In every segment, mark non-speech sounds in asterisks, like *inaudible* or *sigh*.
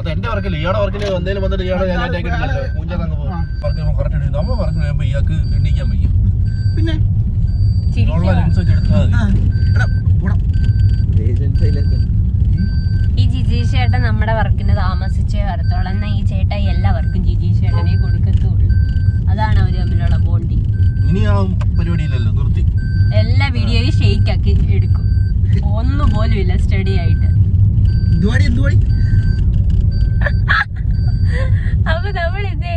അത് എന്റെ വർക്കില്ല ഇയാടെ വർക്കിന് എന്തെങ്കിലും വന്നിട്ട് ഇയാളെ ഞാൻ അറ്റാക്കിട്ടില്ലല്ലോ മൂഞ്ചാതങ്ങ് പോകും. വർക്ക് കറക്റ്റ് എഴുതി നമ്മ വർക്ക് കഴിയുമ്പോ ഇയാൾക്ക് എണ്ണിക്കാൻ വയ്യ. പിന്നെ? ഉള്ള ലെൻസ് വെച്ച് എടുത്താൽ ഈ ജിജി ചേട്ടൻ നമ്മുടെ വർക്കിന് താമസിച്ചേ വരത്തോളം എന്നാൽ ഈ ചേട്ടൻ എല്ലാ വർക്കും ജിജി ചേട്ടനെ കൊടുക്കത്തുള്ളൂ. അതാണ് അവർ തമ്മിലുള്ള ബോണ്ടിങ് ഇനി ആ പരിപാടിയില്ലല്ലോ നിർത്തി. എല്ലാ വീഡിയോയും ഷെയ്ക്കാക്കി എടുക്കും. ഒന്നും പോലും ഇല്ല സ്റ്റഡി ആയിട്ട്. എന്തുവാടി, എന്തുവാടി? അപ്പൊ നമ്മളിത്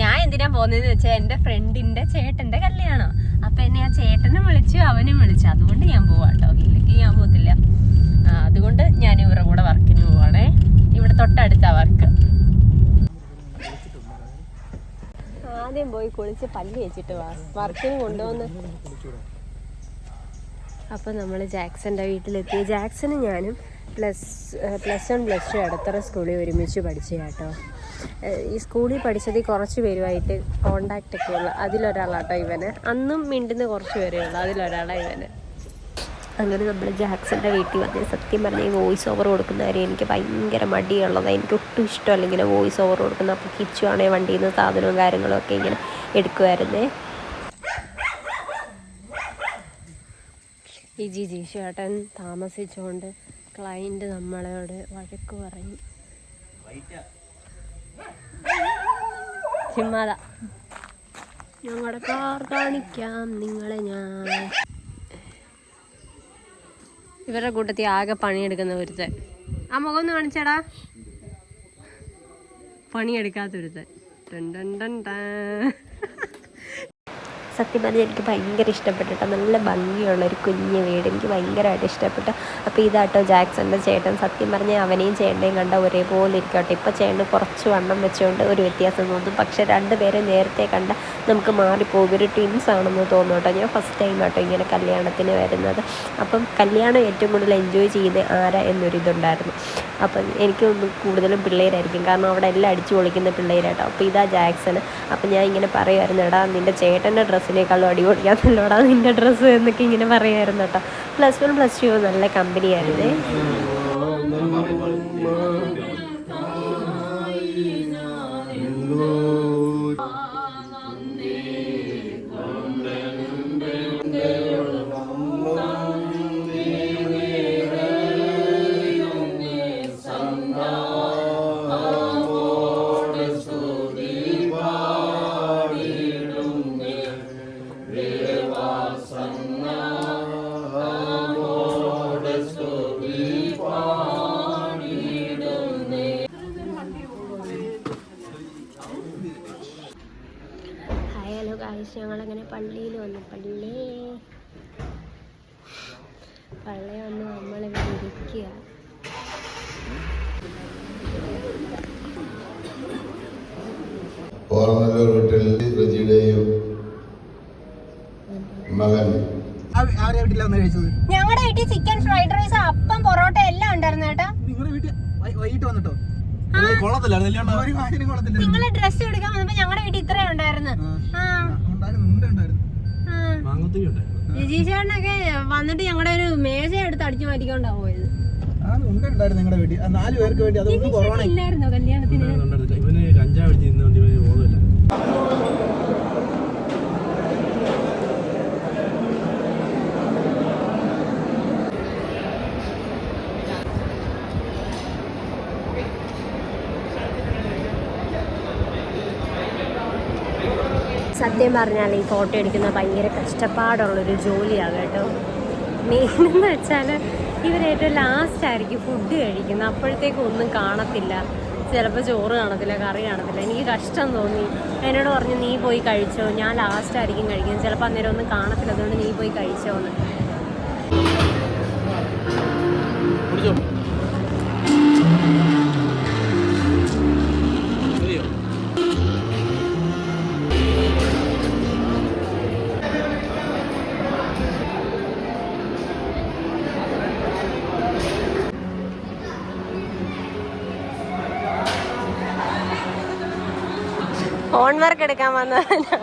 ഞാൻ എന്തിനാ പോകുന്നതെന്ന് വെച്ചാൽ എന്റെ ഫ്രണ്ടിന്റെ ചേട്ടന്റെ കല്യാണം. അപ്പൊ എന്നെ ആ ചേട്ടനും വിളിച്ചു അവനും വിളിച്ചു. അതുകൊണ്ട് ഞാൻ പോവാട്ടോ. ഇല്ലെങ്കിൽ ഞാൻ പോകത്തില്ല. അതുകൊണ്ട് ഞാൻ ഇവരുടെ കൂടെ വർക്കിന് പോവാണേ. ഇവിടെ തൊട്ടടുത്ത വർക്ക്. ആദ്യം പോയി കുളിച്ച് പല്ല് വെച്ചിട്ട് വർക്കിന് കൊണ്ടുവന്ന്. അപ്പോൾ നമ്മൾ ജാക്സന്റെ വീട്ടിലെത്തി. ജാക്സനും ഞാനും plus plus one plus two Edathara സ്കൂളിൽ ഒരുമിച്ച് പഠിച്ച കേട്ടോ. ഈ സ്കൂളിൽ പഠിച്ചത് കുറച്ച് പേരുമായിട്ട് കോണ്ടാക്റ്റ് ഒക്കെ ഉള്ള. അതിലൊരാളാട്ടോ ഇവന്. അന്നും മിണ്ടുന്ന കുറച്ച് പേരേ ഉള്ളു. അതിലൊരാളാണ് ഇവന്. അങ്ങനെ നമ്മൾ ജാക്സന്റെ വീട്ടിൽ വന്ന് സത്യം പറഞ്ഞാൽ ഈ വോയിസ് ഓവർ കൊടുക്കുന്നവരെ എനിക്ക് ഭയങ്കര മടിയുള്ളതാണ് എനിക്ക് ഒട്ടും ഇഷ്ടമല്ല ഇങ്ങനെ വോയിസ് ഓവർ കൊടുക്കുന്ന. അപ്പോൾ കിച്ചു ആണെങ്കിൽ വണ്ടിയിൽ നിന്ന് സാധനവും കാര്യങ്ങളും ഒക്കെ ഇങ്ങനെ എടുക്കുമായിരുന്നേ ഈ ജി ജി ചേട്ടൻ താമസിച്ചുകൊണ്ട് ക്ലയന്റ് നമ്മളോട് വഴക്ക് പറയും. ചുമ്മാതാ ഞങ്ങളുടെ കാർ കാണിക്കാം നിങ്ങളെ ഞാൻ. ഇവരുടെ കൂട്ടത്തിൽ ആകെ പണിയെടുക്കുന്ന ഒരുത്തൻ. ആ മുഖം ഒന്ന് കാണിച്ചേടാ. പണിയെടുക്കാത്തൊരുത്തൻ ടൻ ടൻ ടൻ ടാ. സത്യം പറഞ്ഞാൽ എനിക്ക് ഭയങ്കര ഇഷ്ടപ്പെട്ടു കേട്ടോ നല്ല ഭംഗിയുള്ള ഒരു കുഞ്ഞ് വീട് എനിക്ക് ഭയങ്കരമായിട്ട് ഇഷ്ടപ്പെട്ടു. അപ്പോൾ ഇതാട്ടോ ജാക്സന്റെ ചേട്ടൻ. സത്യം പറഞ്ഞാൽ അവനെയും ചേട്ടനെയും കണ്ട ഒരേപോലെ ഇരിക്കട്ടെ ഇപ്പോൾ ചേട്ടൻ കുറച്ച് വണ്ണം വെച്ചുകൊണ്ട് ഒരു വ്യത്യാസം തോന്നും. പക്ഷെ രണ്ടുപേരെ നേരത്തെ കണ്ട നമുക്ക് മാറിപ്പോകും. ഒരു ട്വിൻസ് ആണെന്ന് തോന്നും കേട്ടോ ഞാൻ ഫസ്റ്റ് ടൈം ആട്ടോ ഇങ്ങനെ കല്യാണത്തിന് വരുന്നത്. അപ്പം കല്യാണം ഏറ്റവും കൂടുതൽ എൻജോയ് ചെയ്യുന്നത് ആരാ എന്നൊരിതുണ്ടായിരുന്നു. അപ്പം എനിക്ക് കൂടുതലും പിള്ളേരായിരിക്കും. കാരണം അവിടെ എല്ലാം അടിച്ചു പൊളിക്കുന്ന പിള്ളേരാട്ടോ. അപ്പോൾ ഇതാ ജാക്സൺ അപ്പം ഞാൻ ഇങ്ങനെ പറയുമായിരുന്നു എടാ നിന്റെ ചേട്ടന്റെ ഡ്രസ്സിനേക്കാളും അടിപൊളിക്കാത്തല്ലോടാ നിന്റെ ഡ്രസ്സ് എന്നൊക്കെ ഇങ്ങനെ പറയുമായിരുന്നു കേട്ടോ. പ്ലസ് വൺ പ്ലസ് ടു നല്ല കമ്പനിയായിരുന്നേ ഞങ്ങളങ്ങനെ പള്ളിയിൽ വന്നു. പള്ളി പള്ളി വന്ന് നമ്മളിവിടെ ഇരിക്കുക. ഓർമ്മല്ലൂർ വീട്ടിൽ റജിയുടെയും മകൻ. ഞങ്ങളുടെ വീട്ടിൽ ചിക്കൻ ഫ്രൈഡ് റൈസ് അപ്പം പൊറോട്ട എല്ലാം ഉണ്ടായിരുന്നു കേട്ടോ നിങ്ങളുടെ വീട്ടിൽ വൈകിട്ട് വന്നിട്ടോ? നിങ്ങൾ ഡ്രസ്സ് എടുക്കാൻ വന്നപ്പോ ഞങ്ങളുടെ വീട്ടിൽ ഇത്രയും ഉണ്ടായിരുന്നു. ആ. ഉണ്ടായിരുന്നു ഉണ്ടായിരുന്നു. ആ. മാങ്ങത്തിരി ഉണ്ടായിരുന്നു. ജിജീഷേട്ടനൊക്കെ വന്നിട്ട് ഞങ്ങളുടെ ഒരു മേശ എടുത്ത് അടിച്ചു മാറ്റിക്കൊണ്ടാ പോയത്. ആ മുമ്പേ ഉണ്ടായിരുന്നു നിങ്ങളുടെ വീട്ടിൽ. ആ നാല് പേർക്ക് വേണ്ടി. അതൊന്നും കൊറോണ ഇല്ലായിരുന്നോ കല്യാണത്തിന്. ഇവന് കഞ്ചാവ് അടിച്ച് നിന്നുകൊണ്ട് ഇവന് ബോധമില്ല സത്യം പറഞ്ഞാൽ ഈ ഫോട്ടോ എടുക്കുന്നത് ഭയങ്കര കഷ്ടപ്പാടുള്ളൊരു ജോലിയാണ് കേട്ടോ. മെയിനെന്ന് വെച്ചാൽ ഇവർ ഏറ്റവും ലാസ്റ്റ് ആയിരിക്കും ഫുഡ് കഴിക്കുന്നത്. അപ്പോഴത്തേക്കും ഒന്നും കാണത്തില്ല. ചിലപ്പോൾ ചോറ് കാണത്തില്ല കറി കാണത്തില്ല. എനിക്ക് കഷ്ടം തോന്നി. എന്നോട് പറഞ്ഞു നീ പോയി കഴിച്ചോ. ഞാൻ ലാസ്റ്റ് ആയിരിക്കും കഴിക്കുന്നത്. ചിലപ്പോൾ അന്നേരം ഒന്നും കാണത്തില്ല. അതുകൊണ്ട് നീ പോയി കഴിച്ചോ എന്ന്. ഫോൺ വർക്ക് എടുക്കാൻ വന്നവനാ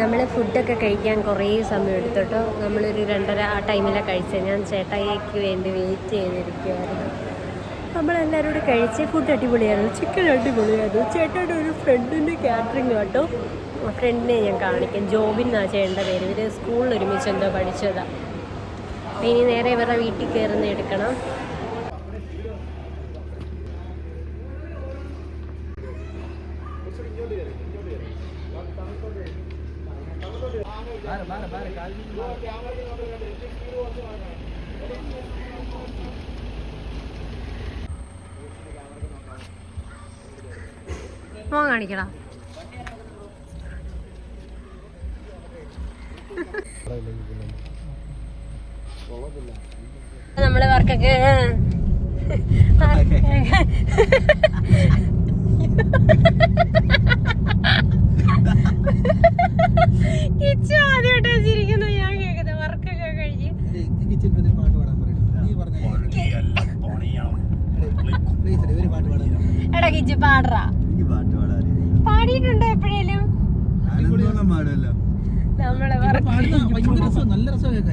നമ്മൾ ഫുഡൊക്കെ കഴിക്കാൻ കുറേ സമയം എടുത്തിട്ടോ നമ്മളൊരു രണ്ടര ആ ടൈമിലാണ് കഴിച്ചത്. ഞാൻ ചേട്ടായിക്ക് വേണ്ടി വെയിറ്റ് ചെയ്തിരിക്കുമായിരുന്നു നമ്മളെല്ലാവരും കൂടെ കഴിച്ച് ഫുഡ് അടിപൊളിയായിരുന്നു. ചിക്കൻ അടിപൊളിയായിരുന്നു. ചേട്ടയുടെ ഒരു ഫ്രണ്ടിന്റെ കാറ്ററിംഗ് കേട്ടോ. ഫ്രണ്ടിനെ ഞാൻ കാണിക്കാം. ജോബിൻ എന്നാ ചേട്ടന്റെ പേര്. ഇവർ സ്കൂളിൽ ഒരുമിച്ച് എന്തോ പഠിച്ചതാണ് ഇനി നേരെ ഇവരുടെ വീട്ടിൽ കയറുന്ന എടുക്കണം. മോൻ കാണിക്കടാ. *laughs* *laughs* നമ്മളെ വർക്കൊക്കെ കിച്ചു ആദ്യമായിട്ട് ചിരിക്കുന്നു. ഞാൻ കേൾക്കുന്നത് വർക്കൊക്കെ കഴിഞ്ഞ്. എടാ കിച്ചു പാടറാ. പാടിയിട്ടുണ്ടോ എപ്പോഴേലും? നമ്മളെ വർക്ക് നല്ല രസം കേൾക്കാൻ.